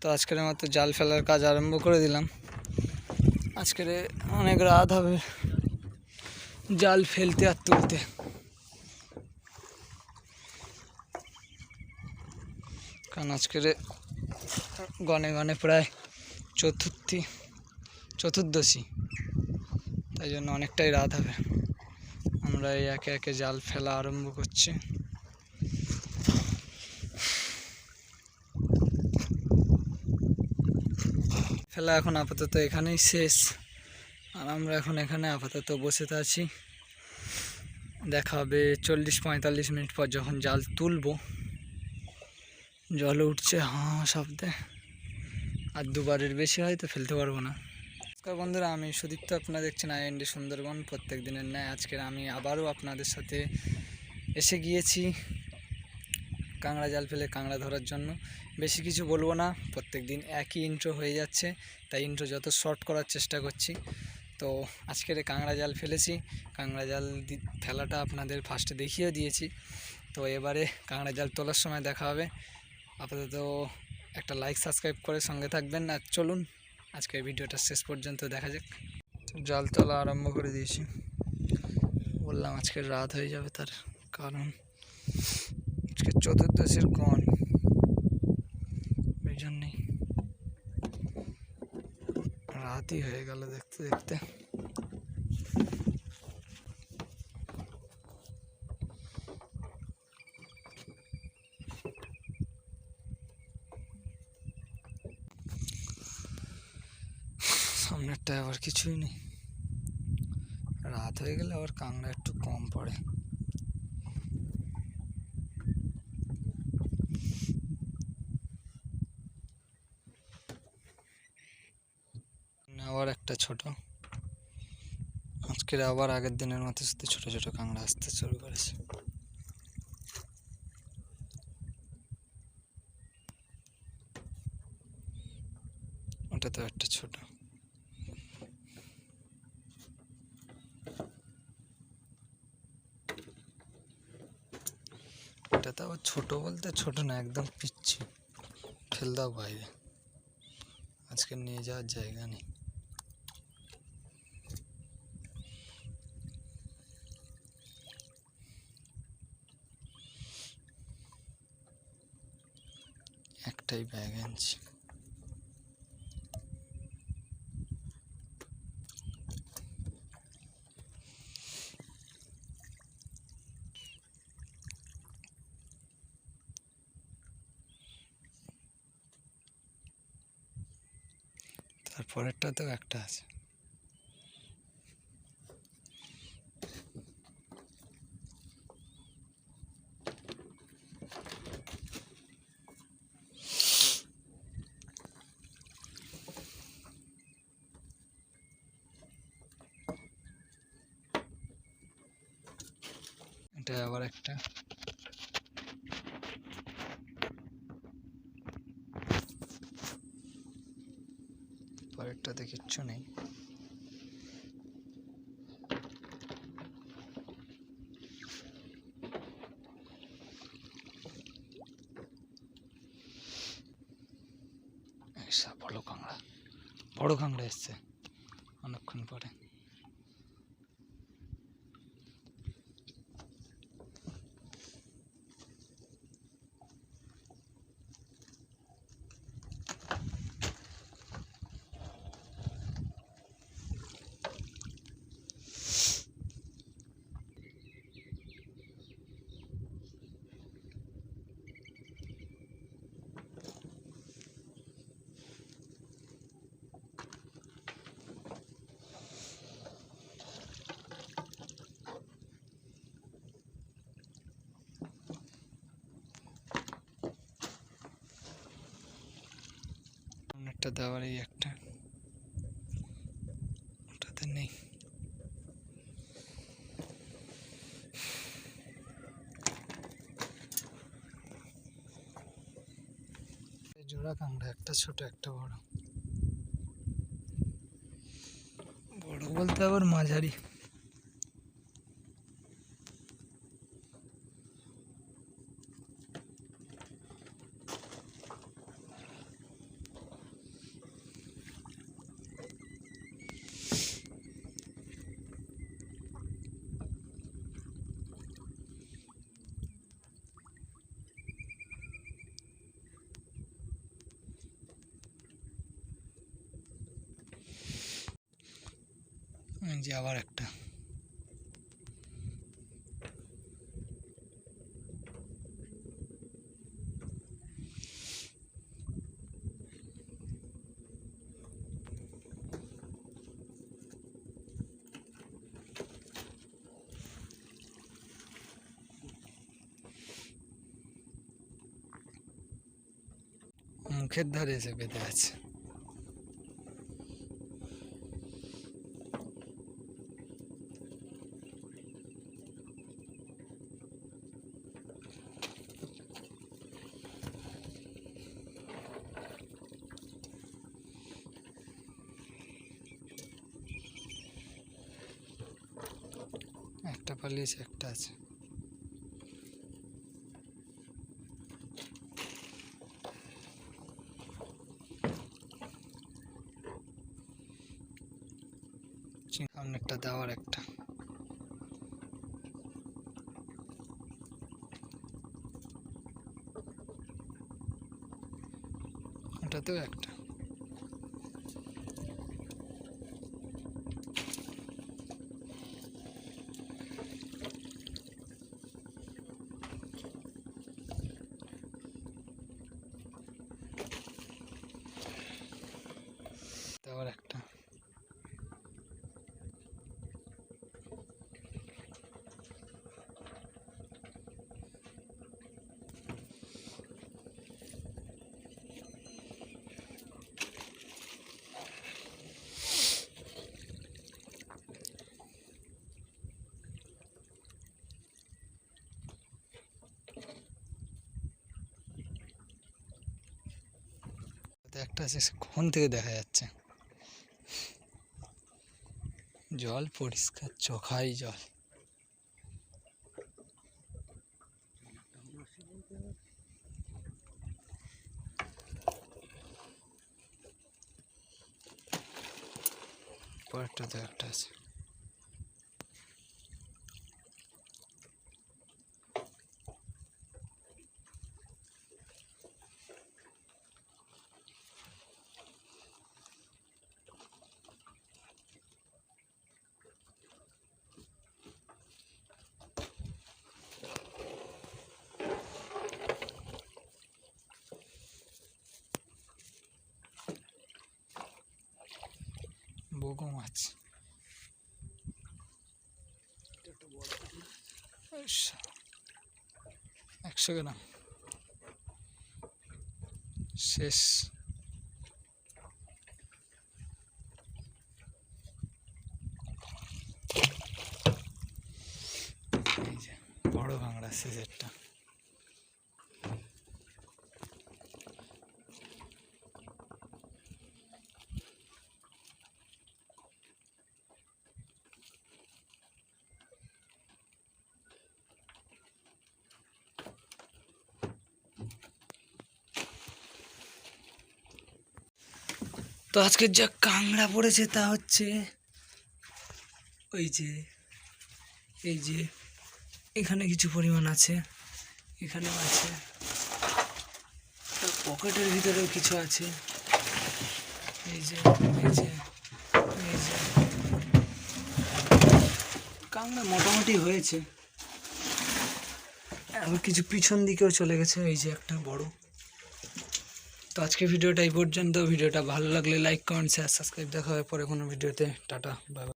তো আজকের মতো জাল ফেলার কাজ আরম্ভ করে দিলাম। আজকের অনেক রাত হবে জাল ফেলতে আর তুলতে। কারণ আজকের গনে গনে প্রায় চতুর্থী, চতুর্দশী। তাই জন্য অনেকটাই রাত হবে। আমরা এই একে একে জাল ফেলা আরম্ভ করছি। ফেলা এখন আপাতত এখানেই শেষ। আর আমরা এখন এখানে আপাতত বসে আছি। দেখা হবে চল্লিশ পঁয়তাল্লিশ মিনিট পর যখন জাল তুলবো। জল উঠছে হাঁ শব্দে। আর দুবারের বেশি হয় তো ফেলতে পারব না। নমস্কার বন্ধুরা, আমি সুদীপ্ত, আপনারা দেখছেন আইএনডি সুন্দরবন। প্রত্যেক দিনের ন্যায়। আজকের আমি আবারও আপনাদের সাথে এসে গিয়েছি। কাঁকড়া জাল ফেলে কাঁকড়া ধরার জন্য। বেশি কিছু বলব না, প্রত্যেক দিন একই ইন্ট্রো হয়ে যাচ্ছে, তাই ইন্ট্রো যত শর্ট করার চেষ্টা করছি। তো আজকের কাঁকড়া জাল ফেলেছি, কাঁকড়া জাল ফেলাটা আপনাদের ফার্স্টে দেখিয়ে দিয়েছি। তো এবারে কাঁকড়া জাল তোলার সময় দেখা হবে। আপাতত একটা লাইক সাবস্ক্রাইব করে সঙ্গে থাকবেন। আর চলুন, আজকের ভিডিওটা শেষ পর্যন্ত দেখা যাক। জাল তোলা আরম্ভ করে দিয়েছি। বললাম আজকে রাত হয়ে যাবে তার কারণ। আজকে চতুর্দশীর গণ এই জন্যেই রাতই হয়ে গেল দেখতে দেখতে সামনেরটা আবার কিছুই নেই রাত হয়ে গেলে আবার কাঁকড়া একটু কম পড়ে আবার একটা ছোট। আজকের আবার আগের দিনের মতো শুধু ছোট ছোট কাঁকড়া আসতে শুরু করেছে। ওটা তো একটা ছোট। এটা তো আবার ছোট বলতে ছোট না, একদম পিচ্ছি। ফেল দাও বাইরে আজকে নিয়ে যাওয়ার জায়গা নেই। একটাই ব্যাগ আনছি তারপরেরটাতেও একটা আছে। এটা আবার একটা। পরেরটাতে কিচ্ছু নেই। বড় কাঁকড়া। বড় কাঁকড়া এসছে। অনেকক্ষণ পরে। সামনেরটা দেওয়ার এই একটা। ওটাতে নেই। জোড়া কাঁকড়া, একটা ছোট, একটা বড়। বড় বলতে আবার মাঝারি এই যে আবার একটা। মুখের ধারে এসে বেঁধে আছে। একটা পালিয়েছে একটা আছে। সামনে একটা দেওয়ার একটা। ওটাতেও একটা দেওয়ার একটা তো একটা কোন থেকে দেখা যাচ্ছে। জল পরিষ্কার চোখাই জল। পরেরটাতে একটা আছে। বগো মাছ একশো গ্রাম। শেষ। বড় ভাঙড়া শেষেরটা। তো আজকে যা কাংড়া পড়েছে তা হচ্ছে ওই যে, এই যে, এখানে কিছু পরিমাণ আছে, এখানেও আছে। পকেটের ভিতরেও কিছু আছে। এই যে এই যে এই যে। কাংড়া মোটামুটি হয়েছে। আবার কিছু পিছন দিকেও চলে গেছে, এই যে একটা বড়। আজকে ভিডিওটা এই পর্যন্ত। ভিডিওটা ভালো লাগলে লাইক কমেন্ট শেয়ার সাবস্ক্রাইব দেখা হবে পরে কোনো ভিডিওতে। Tata bye